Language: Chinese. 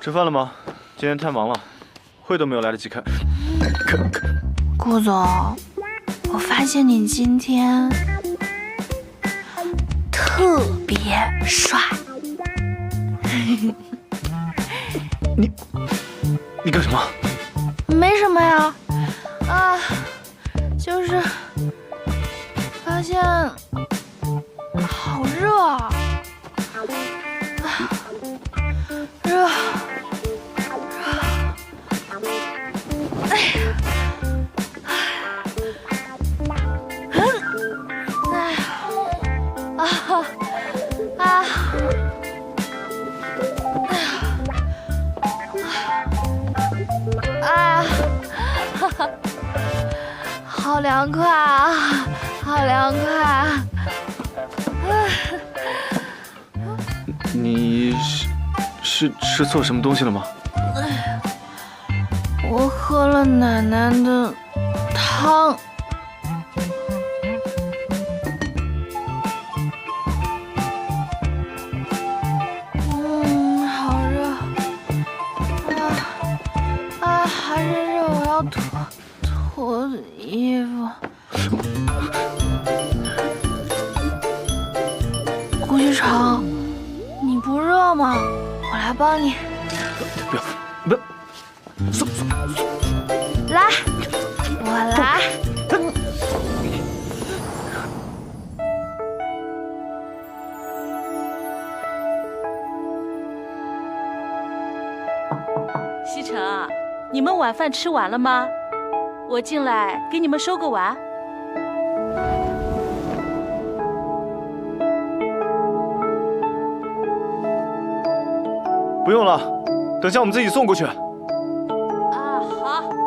吃饭了吗？今天太忙了，会都没有来得及开。顾总，我发现你今天特别帅。你你干什么？没什么呀，啊，就是发现哎，嗯，哎，啊哈，啊，哎啊，啊，哈哈，好凉快啊，好凉快！啊你是是吃错什么东西了吗？哎。我喝了奶奶的汤。嗯，好热啊啊，还是热，我要脱脱衣服。顾局长，你不热吗？我来帮你。不要，不要，来，我来。西城，你们晚饭吃完了吗？我进来给你们收个碗。不用了，等下我们自己送过去。好。